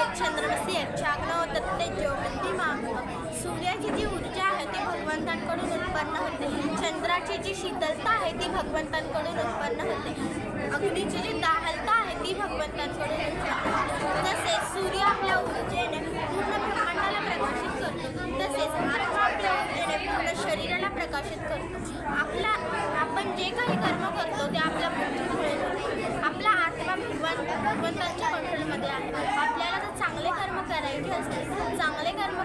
यच्छंद्रमसी यच्छाग्नो तत्ते ज्योतिर्माम सूर्याची जी ऊर्जा आहे ती भगवंतांकडून उत्पन्न होते, चंद्राची जी शीतलता आहे ती भगवंतांकडून उत्पन्न होते। अग्नीची जी दाहलता आहे ती भगवंतांकडून पण त्यांच्या कंट्रोलमध्ये आहे. आपल्याला जर चांगले कर्म करायचे असतील. चांगले कर्म